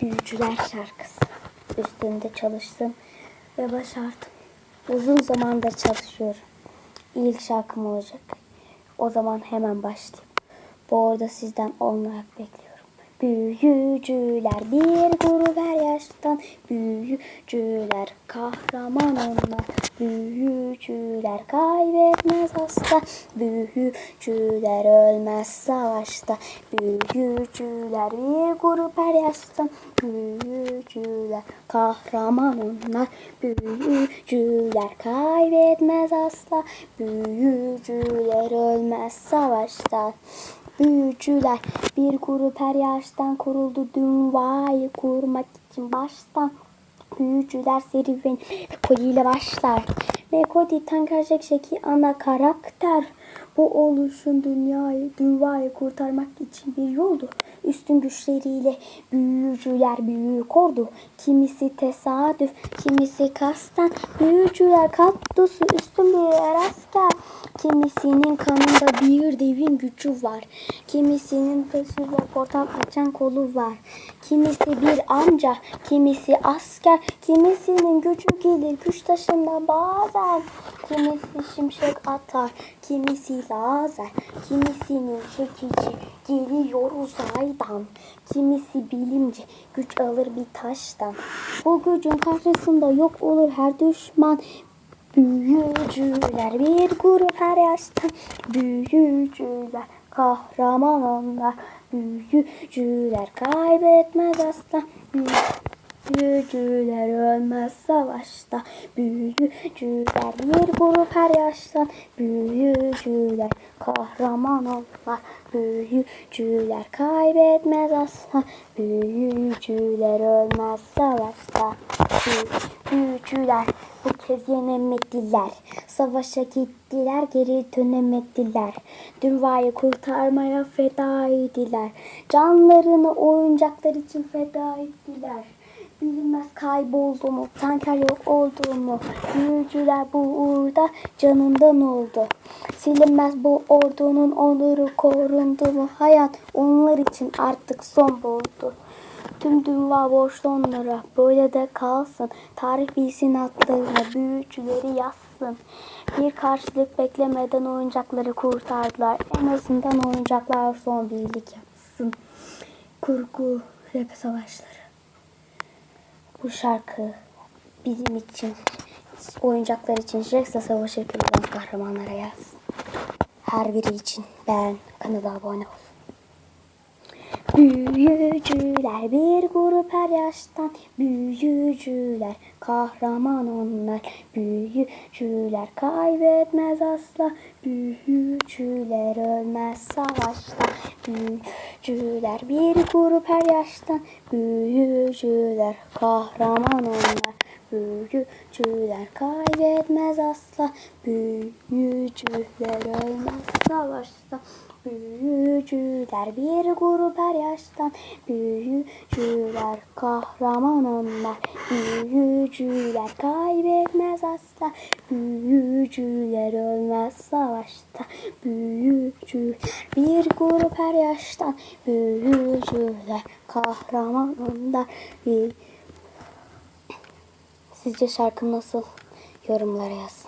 Büyücüler şarkısı. Üstünde çalıştım ve başardım. Uzun zamandır çalışıyorum. İlk şarkım olacak. O zaman hemen başlayayım. Bu arada sizden olmayak bekliyorum. Büyücüler bir grup her yaştan. Büyücüler kahraman onlar Büyücüler kaybetmez asla Büyücüler ölmez savaşta. Büyücüler bir grup her yaştan. Büyücüler kahraman onlar Büyücüler kaybetmez asla Büyücüler ölmez savaşta Büyücüler bir grup her yaştan kuruldu dünyayı kurmak için baştan. Büyücüler serüveni Mekodi ile başlar. Mekodi Tankercek Şeki ana karakter. Bu oluşun dünyayı, dünyayı kurtarmak için bir yoldu. Üstün güçleriyle büyücüler büyük ordu. Kimisi tesadüf, kimisi kasten. Büyücüler kaktüsü üstün bir asker. Kimisinin kanında bir devin gücü var. Kimisinin taşıyla portal açan kolu var. Kimisi bir amca, kimisi asker. Kimisinin gücü gelir güç taşında bazen. Kimisi şimşek atar, kimisi lazer. Kimisinin çekici geliyor uzaydan. Kimisi bilimci güç alır bir taştan. Bu gücün karşısında yok olur her düşman. Büyücüler bir grup her yaştan Büyücüler kahraman onlar Büyücüler kaybetmez asla Büyücüler ölmez savaşta Büyücüler bir grup her yaştan Büyücüler kahraman onlar Büyücüler kaybetmez asla Büyücüler ölmez savaşta Büyücüler bu kez yenemediler. Savaşa gittiler geri dönemediler. Dünyayı kurtarmaya feda ettiler. Canlarını oyuncaklar için feda ettiler. Bilinmez kayboldu mu, tanker yok oldu mu? Büyücüler bu uğurda canından oldu. Silinmez bu ordunun onuru korundu mu? Hayat onlar için artık son buldu. Tüm dünya borçlu onlara böyle de kalsın. Tarih bilsin adlarını, büyücüleri yazsın. Bir karşılık beklemeden oyuncakları kurtardılar. En azından oyuncaklar son birlik yapsın. Kurgu rap savaşları. Bu şarkı bizim için, oyuncaklar için Jacksa Savaşı yapılan kahramanlara yazsın. Her biri için beğen, kanala abone ol. Büyücüler bir grup her yaştan. Büyücüler kahraman onlar. Büyücüler kaybetmez asla. Büyücüler ölmez savaşta. Büyücüler bir grup her yaştan. Büyücüler kahraman onlar. Büyücüler kaybetmez asla. Büyücüler ölmez savaşta Büyücüler bir grup her yaştan Büyücüler kahraman onlar Büyücüler kaybetmez asla Büyücüler ölmez savaşta Büyücüler bir grup her yaştan Büyücüler kahraman onlar. Sizce şarkı nasıl? Yorumlara yazın.